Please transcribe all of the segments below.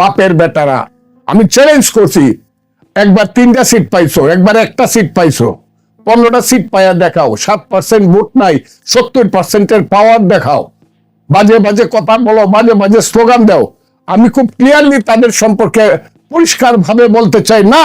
বাপের বেটারা। আমি চ্যালেঞ্জ করছি, একবার তিনটা সিট পাইছো, একবার একটা সিট পাইছো, পনেরোটা সিট পাইয়া দেখাও, সাত পার্সেন্ট ভোট নাই, সত্তর পার্সেন্টের পাওয়ার দেখাও। বাজে বাজে কথা বলো, বাজে বাজে স্লোগান দাও। আমি খুব ক্লিয়ারলি তাদের সম্পর্কে পরিষ্কার ভাবে বলতে চাই, না,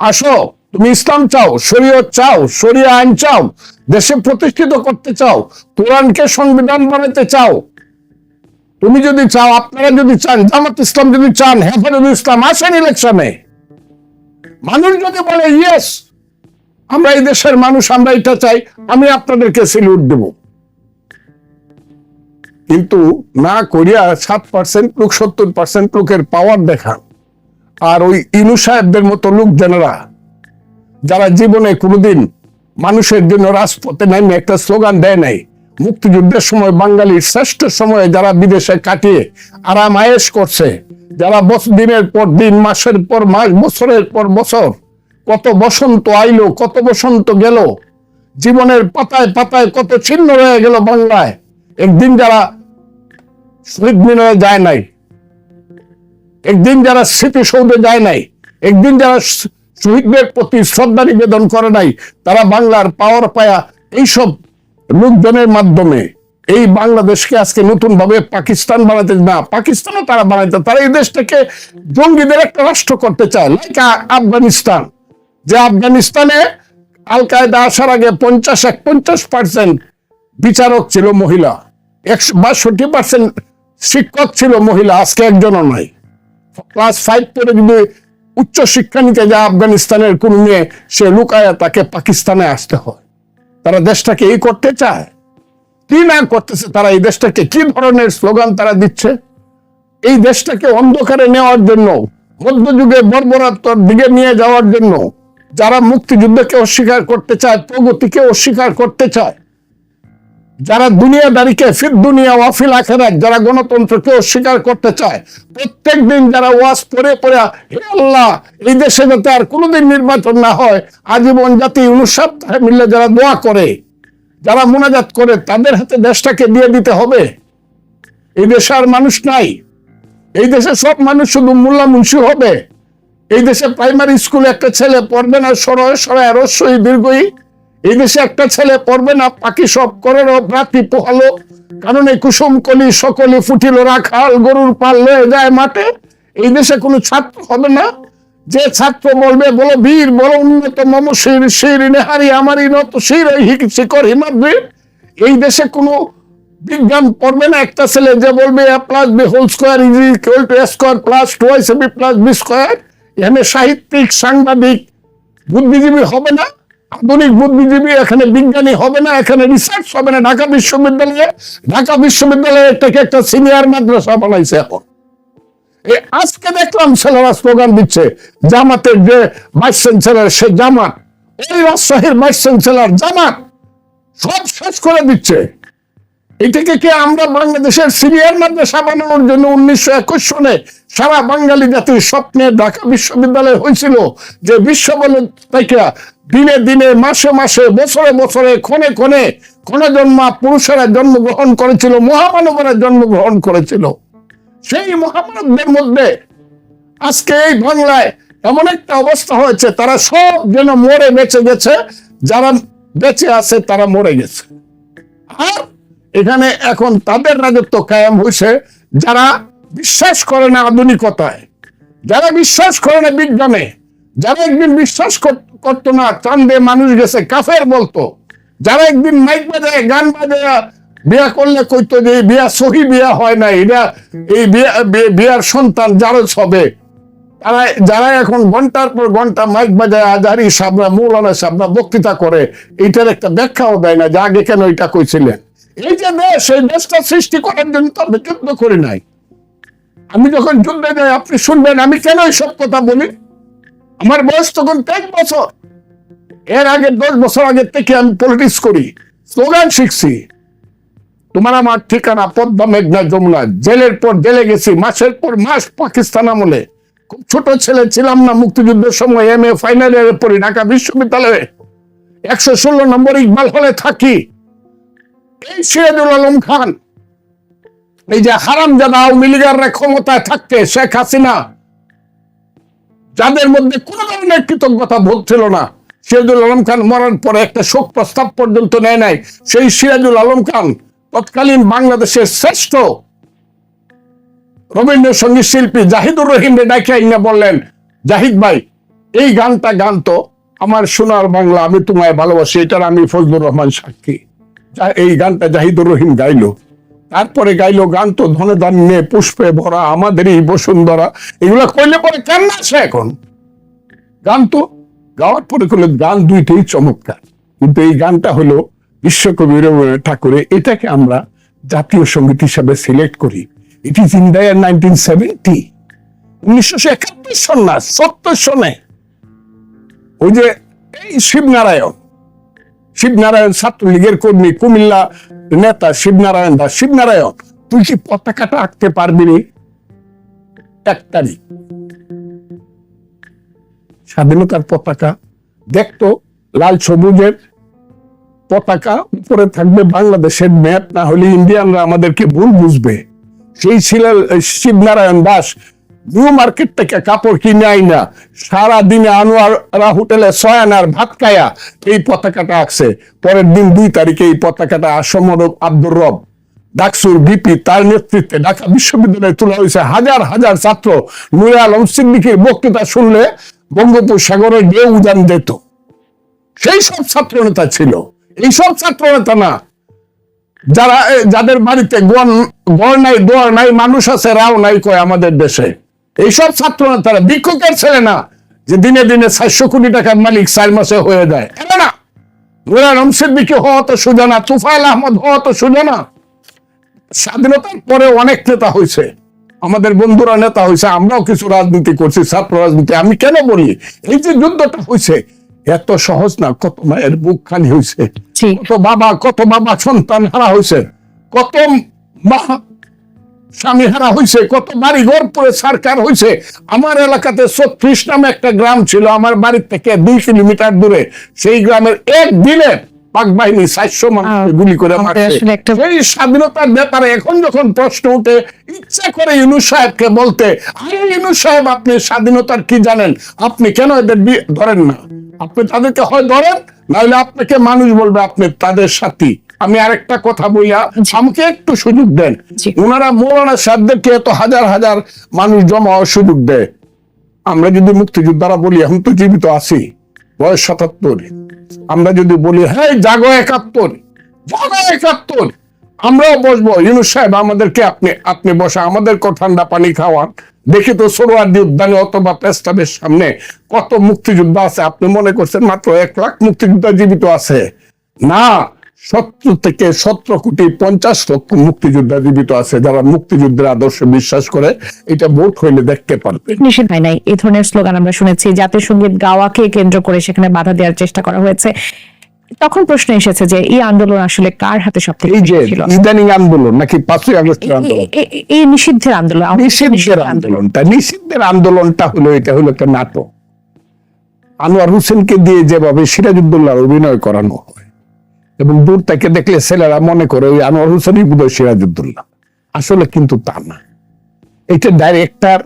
আসো, তুমি ইসলাম চাও, শরীয়ত চাও, শরিয়া আইন চাও, দেশে প্রতিষ্ঠিত করতে চাও, কোরআনকে সংবিধান বানাতে চাও তুমি যদি চাও, আপনারা যদি চান, জামাত ইসলাম যদি চান হেফাজুল ইসলাম আসেন ইলেকশনে মানুষ যদি বলে ইয়েস আমরা এই দেশের মানুষ, আমরা এটা চাই, আমি আপনাদেরকে সিলিউট দেব। কিন্তু না করিয়া সাত পার্সেন্ট লোক, সত্তর পার্সেন্ট লোকের পাওয়ার দেখান। আর ওই ইনু সাহেবদের মতো লোক জেনারা যারা জীবনে কোনোদিন মানুষের জন্য রাজপথে নামে একটা স্লোগান দেয় নাই মুক্তিযুদ্ধের সময় বাঙালির শ্রেষ্ঠ সময়ে যারা বিদেশে কাটিয়ে আরাম আয়েস করছে, যারা দিনের পর দিন, মাসের পর মাস, বছরের পর বছর, কত বসন্ত আইলো, কত বসন্ত গেল, জীবনের পাতায় পাতায় কত ছিন্ন রয়ে গেল বাংলায়, একদিন যারা শহীদ মিনারে যায় নাই, একদিন যারা স্মৃতিসৌধে যায় নাই, একদিন যারা শহীদদের প্রতি শ্রদ্ধা নিবেদন করে নাই, তারা বাংলার পাওয়ার পায়া এইসব লোকজনের মাধ্যমে এই বাংলাদেশকে আজকে নতুন ভাবে পাকিস্তান বানাতে না, পাকিস্তানও তারা বানাইতে, তারা এই দেশটাকে জঙ্গিদের একটা রাষ্ট্র করতে চায়, লাইক আফগানিস্তান। যে আফগানিস্তানে আল কায়দা আসার আগে পঞ্চাশ, এক পঞ্চাশ পার্সেন্ট বিচারক ছিল মহিলা, একশো বাষট্টি পার্সেন্ট শিক্ষক ছিল মহিলা, আজকে একজনও নাই। ক্লাস ফাইভ পরে যদি উচ্চ শিক্ষা নিতে যায় আফগানিস্তানের কোন মেয়ে সে লুকায়া তাকে পাকিস্তানে আসতে হয়। তারা দেশটাকে এই করতে চায়? কি না করতেছে তারা এই দেশটাকে? কি ধরনের স্লোগান তারা দিচ্ছে? এই দেশটাকে অন্ধকারে নেওয়ার জন্য, মধ্যযুগে বর্বরাত্মর দিকে নিয়ে যাওয়ার জন্য, যারা মুক্তিযুদ্ধকে অস্বীকার করতে চায়, প্রগতিকে অস্বীকার করতে চায় যারা দুনিয়াদারিকে ফির দুনিয়া ওয়াফিল আখেরাত, যারা গণতন্ত্রকে অস্বীকার করতে চায় প্রত্যেক দিন যারা ওয়াজ পড়ে পড়ে, হে আল্লাহ, এই দেশে যাতে আর কোনোদিন নির্বাচন না হয়, আজীবন জাতি অনুসপ্তাহে মিললে যারা দোয়া করে, যারা মোনাজাত করে, তাদের হাতে দেশটাকে দিয়ে দিতে হবে। এই দেশে আর মানুষ নাই। এই দেশে সব মানুষ শুধু মোল্লা মুন্সি হবে। এই দেশে প্রাইমারি স্কুলে একটা ছেলে পড়বে না, সরয় সরয় রস্যই দীর্ঘই এই দেশে একটা ছেলে পড়বে না, পাখি সব করে রাতি পোহালো। কারণ এই কুসুম কলি সকলে ফুটিল রাখাল, গরুর পাল লয়ে যায় মাঠে। এই দেশে কোনো ছাত্র হবে না। যে ছাত্র বলবে, বলো বীর, বলো উন্নত মম শির শির নেহারি আমারই নত শির শিকর হিমাদ্রি। এই দেশে কোনো বিজ্ঞান পড়বে না। একটা ছেলে যে বলবে, A plus B whole square is equal to A square plus twice B plus B square এখানে সাহিত্যিক, সাংবাদিক, বুদ্ধিজীবী হবে না। আধুনিক বুদ্ধিজীবী, এখানে বিজ্ঞানী হবে না, এখানে রিসার্চ হবে না। ঢাকা বিশ্ববিদ্যালয়ে ঢাকা বিশ্ববিদ্যালয়ে এটাকে একটা সিনিয়র মাদ্রাসা বানাইছে এখন। আজকে দেখলাম ছেলেরা স্লোগান দিচ্ছে, জামাতের যে ভাইস চ্যান্সেলার সে জামাত। এই রাজশাহীর ভাইস চ্যান্সেলার জামাত সব শেষ করে দিচ্ছে। এটাকে কি আমরা বাংলাদেশের সিনিয়র মাদ্রাসা বানানোর জন্য উনিশশো একুশ সনে সারা বাঙালি জাতির স্বপ্নে ঢাকা বিশ্ববিদ্যালয় হয়েছিল? যে বিশ্ব বলে দিনে দিনে, মাসে মাসে, বছরে বছরে, ক্ষণে ক্ষণে ক্ষণে জন্মা পুরুষেরা জন্মগ্রহণ করেছিল, মহামানবরা জন্মগ্রহণ করেছিল। সেই মহামানবদের মধ্যে আজকে এই বাংলায় এমন একটা অবস্থা হয়েছে, তারা সব যেন মরে বেঁচে গেছে, যারা বেঁচে আছে তারা মরে গেছে। আর এখানে এখন তাদের রাজত্ব কায়েম হয়েছে যারা বিশ্বাস করে না আধুনিকতায়, যারা বিশ্বাস করে না বিজ্ঞানে, যারা একদিন বিশ্বাস করতো না চান্দে মানুষ গেছে কাফের বলতো, যারা একদিন মাইক বাজায়, গান বাজায়, বিয়া করলে কইতো যে বিয়া সহি বিয়া হয় না এটা এই বিয়া বিয়ার সন্তান যারও হবে। তারা, যারা এখন ঘণ্টার পর ঘণ্টা মাইক বাজায় আজারি সাবরা, মৌলানা সাবরা বক্তৃতা করে, এইটার একটা ব্যাখ্যাও দেয় না যে আগে কেন এটা কইছিলেন। এই যে দেশ এই দেশটা সৃষ্টি করার জন্য তো আমি যুদ্ধ করি নাই। আমি যখন যুদ্ধে যাই, আপনি শুনবেন, আমি কেন সব কথা বলি? আমার বয়স তখন তেইশ বছর। এর আগে দশ বছর আগে থেকে আমি পলিটিক্স করি স্লোগান শিখছি। তোমার আমার ঠিকানা, পদ্মা মেঘনা যমুনা, জেলের পর জেলে গেছি, মাসের পর মাস পাকিস্তান আমলে। খুব ছোট ছেলে ছিলাম না মুক্তিযুদ্ধের সময় এম এ ফাইনাল ইয়ারে পড়ি ঢাকা বিশ্ববিদ্যালয়ে। একশো ষোলো নম্বর ইকবাল হলে থাকি। এই সিরাজুল আলম খান, এই যে হারাম জাদা আওয়ামী লীগের ক্ষমতায় থাকতে শেখ হাসিনা, যাদের মধ্যে কোন ধরনের কৃতজ্ঞতা বোধ ছিল না সিরাজুল আলম খান মরার পরে একটা শোক প্রস্তাব পর্যন্ত নেয় নাই। সেই সিরাজুল আলম খান তৎকালীন বাংলাদেশের শ্রেষ্ঠ রবীন্দ্রসঙ্গীত শিল্পী জাহিদুর রহিম ডাকিয়া বললেন, জাহিদ ভাই, এই গানটা গান তো আমার সোনার বাংলা, আমি তোমায় ভালোবাসি, এটার আমি ফজলুর রহমান সাক্ষী। এই গানটা জাহিদুর রহিম গাইলো। তারপরে গাইলো গান তো ধনে ধান্যে পুষ্পে ভরা আমাদের এই বসুন্ধরা। এগুলো কইলে পরে কেন আসে এখন? গান তো গাওয়ার পরে করলে গান দুইটাই চমৎকার। কিন্তু এই গানটা হলো বিশ্বকবি রবীন্দ্রনাথ ঠাকুরের, এটাকে আমরা জাতীয় সংগীত হিসাবে সিলেক্ট করি। It is in the nineteen seventy উনিশশো একাত্তর সন না সত্তর সনে। ওই যে এই শিবনারায়ণ শিবনারায়ণ ছাত্রলীগের কর্মী কুমিল্লা নেতা শিবনারায়ণ দাস। শিবনারায়ণ, তুই কি পতাকাটা আঁকতে পারবি এক তারিখ। স্বাধীনতার পতাকা। দেখতো লাল সবুজের পতাকা উপরে থাকবে বাংলাদেশের ম্যাপ, না হলে ইন্ডিয়ানরা আমাদেরকে ভুল বুঝবে। সেই ছিল শিবনারায়ণ দাস নিউ মার্কেট থেকে কাপড় কিনে আই না সারা দিনে আনোয়ারা হোটেলে সয়ানার ভাত খায়া এই পতাকাটা আঁকছে। পরের দিন দুই তারিখে এই পতাকাটা আসমর আব্দুর রব, ডাকসুর বিপি তার নেতৃত্বে ঢাকা বিশ্ববিদ্যালয়ে তোলা হয়েছে হাজার হাজার ছাত্র। নুরে আলম সিদ্দিকের বক্তৃতা শুনলে বঙ্গোপসাগরে ঢেউ উদান দিত। সেই সব ছাত্র নেতা ছিল। এইসব ছাত্র নেতা না, যারা যাদের বাড়িতে গড় নাই দোয়ার নাই, মানুষ আছে, রাও নাই কয় আমাদের দেশে। এইসব ছাত্র নেতারা ভিক্ষুকের ছেলে না যে দিনে দিনে চারশো কোটি টাকার মালিক চার মাসে হয়ে যায়। এরা না। নুরান সিদ্দিকি হওয়া তো সোজা না তুফাইল আহমদ হওয়া তো সোজা না। স্বাধীনতার পরে অনেক নেতা হয়েছে। আমাদের বন্ধুরা নেতা হয়েছে আমরাও কিছু রাজনীতি করছি ছাত্র রাজনীতি। আমি কেন বলি? এই যে যুদ্ধটা হয়েছে এত সহজ না কত মায়ের বুক খালি হয়েছে কত বাবা কত বাবা সন্তান হারা হয়েছে কত মা স্বামী হারা হয়েছে কত বাড়ি ঘর পরে সরকার হয়েছে আমার এলাকাতে ছত্রিশ নামে একটা গ্রাম ছিল আমার বাড়ির থেকে দুই কিলোমিটার দূরে। সেই গ্রামের এক দিনে পাক বাহিনী চারশো মানুষ গুলি করে এই স্বাধীনতার ব্যাপারে এখন যখন প্রশ্ন উঠে ইচ্ছা করে ইউনুস সাহেবকে বলতে আরে ইউনুস সাহেব আপনি স্বাধীনতার কি জানেন? আপনি কেন এদের ধরেন না? আপনি তাদেরকে হয় ধরেন নাহলে আপনাকে মানুষ বলবে আপনি তাদের সাথী। আমি আরেকটা কথা বইয়া আমাকে একটু সুযোগ দেন। ওনারা মৌলানা সাহেবদেরকে এত হাজার হাজার মানুষ জমা সুযোগ দেয়। আমরা যদি মুক্তিযোদ্ধারা বলি এখন তো জীবিত আছি। বয়স সাতাত্তর। আমরা যদি বলি হ্যাঁ জাগো একাত্তর। জাগো একাত্তর। আমরাও বসবো। ইউনুস সাহেব আমাদেরকে আপনি আপনি বসা আমাদেরকেও ঠান্ডা পানি খাওয়ান। দেখি তো সরোয়ার্দি উদ্যানে অথবা প্রেস্তাবের সামনে কত মুক্তিযোদ্ধা আছে। আপনি মনে করছেন মাত্র এক লাখ মুক্তিযোদ্ধা জীবিত আছে? না সত্তর থেকে সতেরো কোটি পঞ্চাশ লক্ষ মুক্তিযোদ্ধা জীবিত আছে যারা মুক্তিযুদ্ধের আদর্শে বিশ্বাস করে এটা ভোট হইলে দেখতে পারবে। নিষেধ হয় নাই। এই ধরনের স্লোগান আমরা শুনেছি জাতীয় সংগীত গাওয়াকে কেন্দ্র করে সেখানে বাধা দেওয়ার চেষ্টা করা হয়েছে। তখন প্রশ্ন এসেছে যে এই আন্দোলন আসলে কার হাতে সব থেকে এই যে ছিল? ইদানিং আন্দোলন নাকি পাঁচই আগস্টের আন্দোলন? এই নিষিদ্ধের আন্দোলন নিষিদ্ধের আন্দোলনটা নিষিদ্ধের আন্দোলনটা হলো এটা হলো একটা নাটক। আনোয়ার হোসেনকে দিয়ে যেভাবে সিরাজউদ্দৌলার অভিনয় করানো হয় এবং দূর থেকে দেখলে ছেলেরা মনে করে ওই আনোয়ার হোসেনই বোধহয় সিরাজউদ্দৌলা। আসলে কিন্তু তা না। এটা ডাইরেক্টর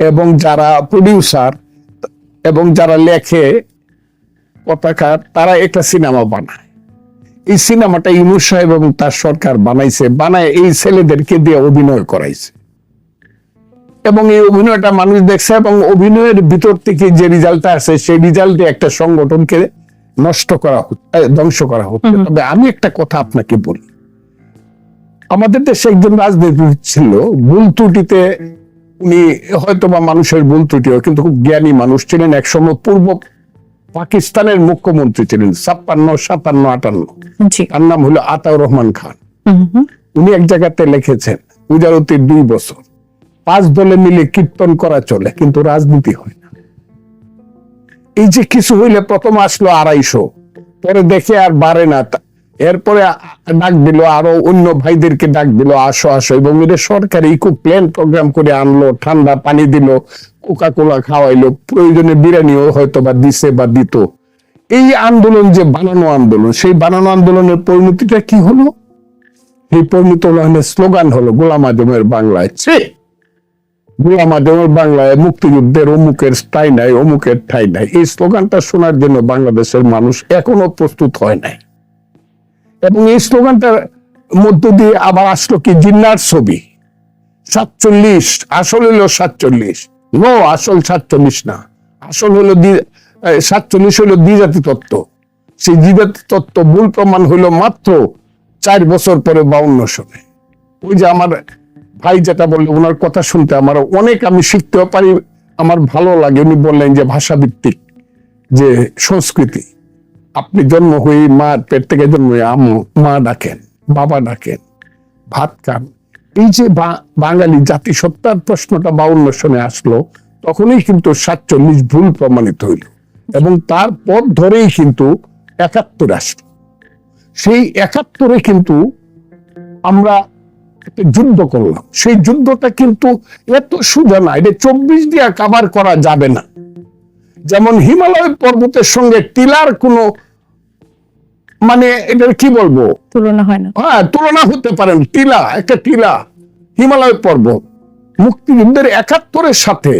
এবং যারা প্রডিউসার এবং যারা লেখে, পতাকার, তারা একটা সিনেমা বানায়। এই সিনেমাটা ইউনুস সাহেব এবং তার সরকার বানাইছে, বানায় এই ছেলেদেরকে দিয়ে অভিনয় করাইছে। এবং এই অভিনয়টা মানুষ দেখছে এবং অভিনয়ের ভিতর থেকে যে রেজাল্টটা আছে, সেই রেজাল্টে একটা সংগঠনকে নষ্ট করা হচ্ছে ধ্বংস করা হচ্ছে তবে আমি একটা কথা আপনাকে বলি। আমাদের দেশে একজন রাজনীতিবিদ ছিল ভুল ত্রুটিতে উনি হয়তো বা মানুষের ভুল ত্রুটি কিন্তু খুব জ্ঞানী মানুষ ছিলেন একসময় পূর্ব পাকিস্তানের মুখ্যমন্ত্রী ছিলেন ছাপ্পান্ন সাতান্ন আটান্ন। তার নাম হলো আতাউর রহমান খান। উনি এক জায়গাতে লিখেছেন উজারতির দুই বছর পাঁচ দলে মিলে কীর্তন করা চলে কিন্তু রাজনীতি হয় এই যে কিছু হইলে প্রথম আসলো আড়াইশো, পরে দেখে আর বাড়ে না। এরপরে ডাক দিল আরও অন্য ভাইদেরকে ডাক দিল, আসো আসো। এবং এটা সরকারি খুব প্ল্যান প্রোগ্রাম করে আনলো, ঠান্ডা পানি দিল কোকা কোলা খাওয়াইলো, প্রয়োজনে বিরিয়ানিও হয়তো বা দিছে বা দিত। এই আন্দোলন যে বানানো আন্দোলন, সেই বানানো আন্দোলনের পরিণতিটা কি হলো? এই পরিণত উন্নয়নের স্লোগান হলো, গোলাম আজমের বাংলায় বাংলায় মুক্তিযুদ্ধের অমুকের ঠাই নাই, অমুকের ঠাই নাই। এই স্লোগানটা শোনার জন্য বাংলাদেশের মানুষ এখনও প্রস্তুত হয় নাই। এবং এই স্লোগানটার মধ্য দিয়ে আবার আসলো কি জিন্নার ছবি। সাতচল্লিশ, আসল হলো সাতচল্লিশ। নো, আসল সাতচল্লিশ না। আসল হলো সাতচল্লিশ হলো দ্বিজাতি তত্ত্ব। সেই দ্বিজাতি তত্ত্ব ভুল প্রমাণ হলো মাত্র চার বছর পরে বাউন্ন সনে ওই যে আমার ভাই যেটা বলল, ওনার কথা শুনতে আমার অনেক আমি শিখতেও পারি, আমার ভালো লাগে। উনি বললেন যে ভাষাভিত্তিক যে সংস্কৃতি, আপনি জন্ম হয়ে মা পেট থেকে জন্ম হয়ে আম্মু মা ডাকেন, বাবা ডাকেন, ভাত খান। এই যে বাঙালি জাতিসত্তার প্রশ্নটা বাউন্ন সনে আসলো, তখনই কিন্তু সাতচল্লিশ ভুল প্রমাণিত হইল এবং তার পর ধরেই কিন্তু একাত্তর আসলো। সেই একাত্তরে কিন্তু আমরা একটা যুদ্ধ করলাম সেই যুদ্ধটা কিন্তু এত সোজা না এটা চব্বিশ দিয়া কাবার করা যাবে না। যেমন হিমালয় পর্বতের সঙ্গে টিলার কোনো মানে এটা কি বলব? তুলনা হয় না। হ্যাঁ তুলনা হতে পারেন টিলা একটা টিলা হিমালয় পর্বত। মুক্তিযুদ্ধের একাত্তরের সাথে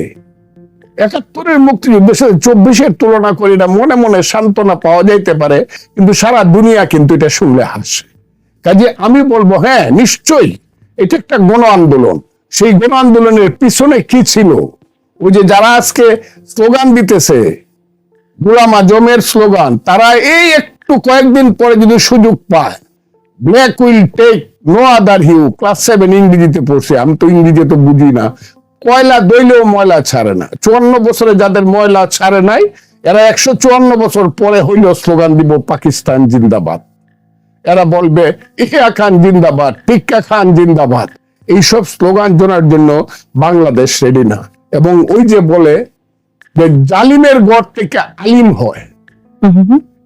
একাত্তরের মুক্তিযুদ্ধের সাথে চব্বিশের তুলনা করে এটা মনে মনে সান্ত্বনা পাওয়া যাইতে পারে কিন্তু সারা দুনিয়া কিন্তু এটা শুনলে হাসে। কাজে আমি বলব হ্যাঁ নিশ্চয়ই এটা একটা গণ আন্দোলন। সেই গণ আন্দোলনের পিছনে কি ছিল? ওই যে যারা আজকে স্লোগান দিতেছে, গোলাম আজমের স্লোগান, তারা এই একটু কয়েকদিন পরে যদি সুযোগ পায় black will take no other hue class seven ইংরেজিতে পড়ছে, আমি তো ইংরেজি তো বুঝি না। কয়লা দইলেও ময়লা ছাড়ে না। চুয়ান্ন বছরে যাদের ময়লা ছাড়ে নাই, এরা একশো চুয়ান্ন বছর পরে হইলেও স্লোগান দিব, পাকিস্তান জিন্দাবাদ। এরা বলবে ইহিয়া খান জিন্দাবাদ টিক্কা খান জিন্দাবাদ। এইসব স্লোগান জানার জন্য বাংলাদেশ রেডি না। এবং ওই যে বলে যে জালিমের গড় থেকে আলিম হয়।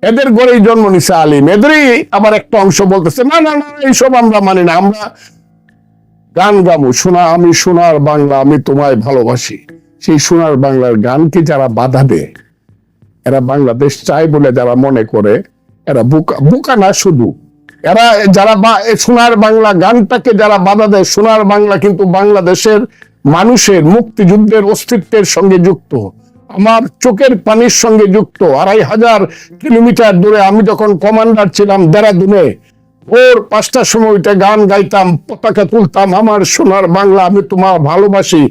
এদের গড়েই জন্ম নিছে আলিম। এদেরই আবার একটা অংশ বলতেছে, না না না, এইসব আমরা মানি না। আমরা গান গামু শোনা, আমি সোনার বাংলা, আমি তোমায় ভালোবাসি। সেই সোনার বাংলার গানকে যারা বাধা দেয়, এরা বাংলাদেশ চায় বলে যারা মনে করে, এরা বুকা বুকা না শুধু। এরা যারা সোনার বাংলা গানটাকে যারা বাধা দেয়, সোনার বাংলা কিন্তু বাংলাদেশের মানুষের মুক্তিযুদ্ধের অস্তিত্বের সঙ্গে যুক্ত। আমার চোখের পানির সঙ্গে যুক্ত। আড়াই হাজার কিলোমিটার দূরে আমি যখন কমান্ডার ছিলাম দেরাদুনে, ভোর পাঁচটার সময় ওইটা গান গাইতাম, পতাকা তুলতাম, আমার সোনার বাংলা আমি তোমার ভালোবাসি।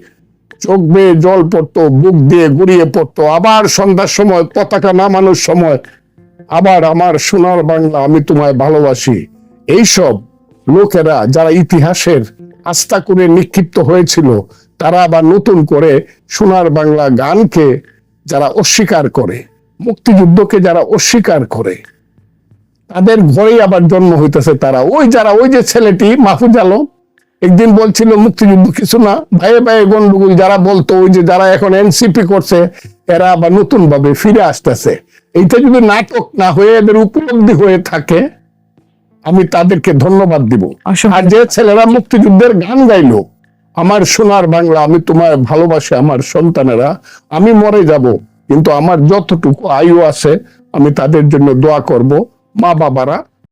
চোখ বেয়ে জল পড়তো, বুক দিয়ে গড়িয়ে পড়তো। আবার সন্ধ্যার সময় পতাকা নামানোর সময় আবার আমার সোনার বাংলা আমি তোমায় ভালোবাসি। এইসব লোকেরা যারা ইতিহাসের আস্থা করে নিক্ষিপ্ত হয়েছিল, তারা আবার নতুন করে সোনার বাংলা গানকে যারা অস্বীকার করে, মুক্তিযুদ্ধকে যারা অস্বীকার করে, তাদের ঘরেই আবার জন্ম হইতেছে তারা। ওই যারা, ওই যে ছেলেটি মাহফুজ আলম, একদিন বলছিল, মুক্তিযুদ্ধ কিছু না। ভাইয়ে ভাইয়ে গন্ডগোল, যারা বলতো, ওই যে যারা এখন এনসিপি করছে, এরা আবার নতুন ভাবে ফিরে আসতেছে। এইটা যদি নাটক না হয়ে এদের উপলব্ধি হয়ে থাকে আমি তাদেরকে ধন্যবাদ দিব। আর যে ছেলেরা মুক্তিযুদ্ধের গান গাইলো আমার সোনার বাংলা আমি তোমার ভালোবাসে আমার সন্তানেরা আমি মরে যাব কিন্তু আমার যতটুকু আয়ু আছে আমি তাদের জন্য দোয়া করব। মা বাবারা